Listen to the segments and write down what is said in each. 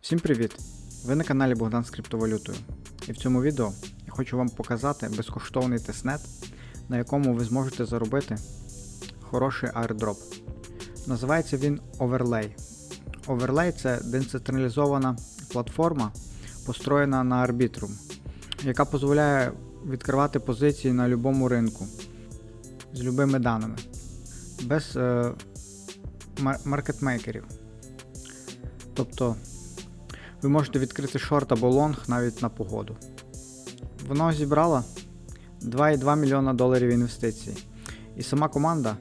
Всім привіт! Ви на каналі Богдан з криптовалютою. І в цьому відео я хочу вам показати безкоштовний тестнет, на якому ви зможете заробити хороший airdrop. Називається він Overlay. Overlay це децентралізована платформа, построєна на Arbitrum, яка дозволяє відкривати позиції на будь-якому ринку з любими даними, без е, маркетмейкерів. Тобто ви можете відкрити шорт або лонг навіть на погоду. Воно зібрало 2,2 мільйона доларів інвестицій. І сама команда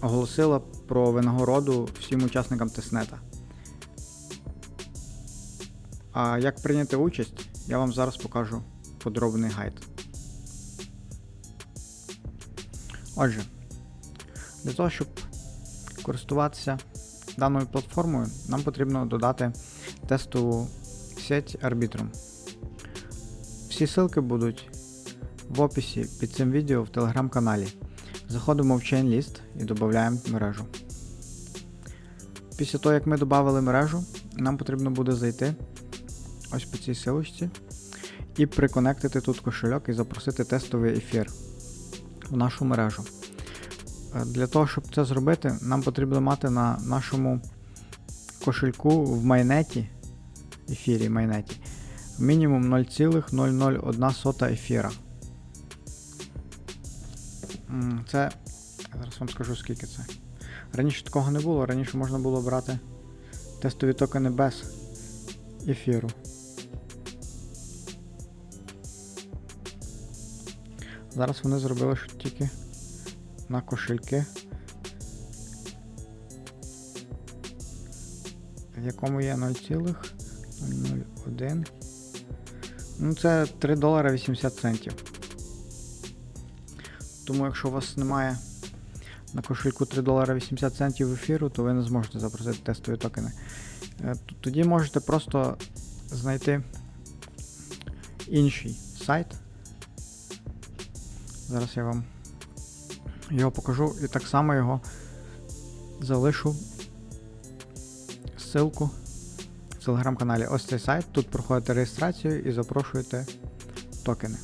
оголосила про винагороду всім учасникам тестнета. А як прийняти участь, я вам зараз покажу подробний гайд. Отже, для того, щоб користуватися даною платформою, нам потрібно додати тестову сеть Arbitrum. Всі ссылки будуть в описі під цим відео в телеграм-каналі. Заходимо в ChainList і додаємо мережу. Після того, як ми додали мережу, нам потрібно буде зайти ось по цій силочці і приконектити тут кошельок і запросити тестовий ефір в нашу мережу. Е, Для того, щоб це зробити, нам потрібно мати на нашому кошельку в майнеті, ефірі майнеті, мінімум 0,001 ефіра. Це. Я зараз вам скажу скільки це. Раніше такого не було, раніше можна було брати тестові токени без ефіру. Зараз вони зробили що тільки на кошельки, в якому є 0,001. Ну, це 3 долара 80 центів. Тому якщо у вас немає на кошельку 3 долара 80 центів ефіру, то ви не зможете запросити тестові токени. Е, Тоді можете просто знайти інший сайт. Зараз я вам його покажу і так само його залишу ссылку в телеграм-каналі. Ось цей сайт. Тут проходите реєстрацію і запрошуєте токени.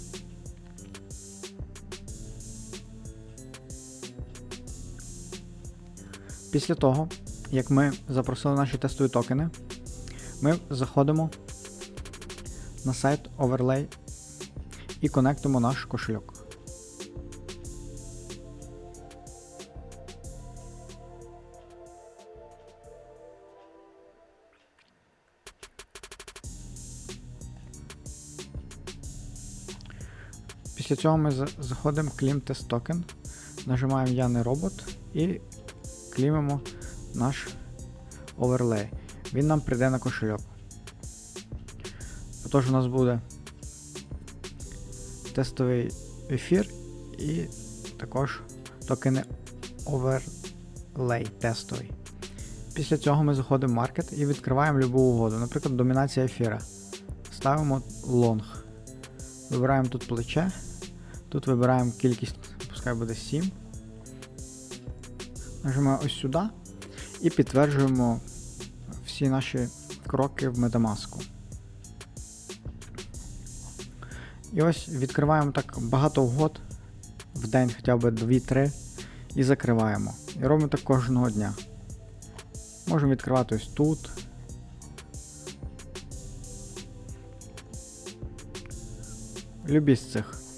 Після того, як ми запросили наші тестові токени, ми заходимо на сайт Overlay і конектимо наш кошельок. Після цього ми заходимо Claim Test Token, нажимаємо Я не робот і клімимо наш оверлей. Він нам прийде на кошельок. Тож у нас буде тестовий ефір і також токени оверлей тестовий. Після цього ми заходимо в маркет і відкриваємо любу угоду, наприклад, домінація ефіра. Ставимо лонг. Вибираємо тут плече. Тут вибираємо кількість, пускай буде 7. Нажимаємо ось сюди і підтверджуємо всі наші кроки в Metamask. І ось відкриваємо так багато угод в день хоча б 2-3 і закриваємо. І робимо так кожного дня. Можемо відкривати ось тут. Любі з цих.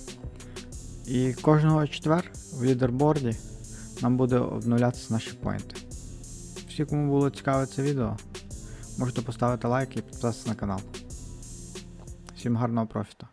І кожного четвер в лідерборді нам буде обновлятися наші поінти. Всі, кому було цікаве це відео, можете поставити лайк і підписатися на канал. Всім гарного профіту!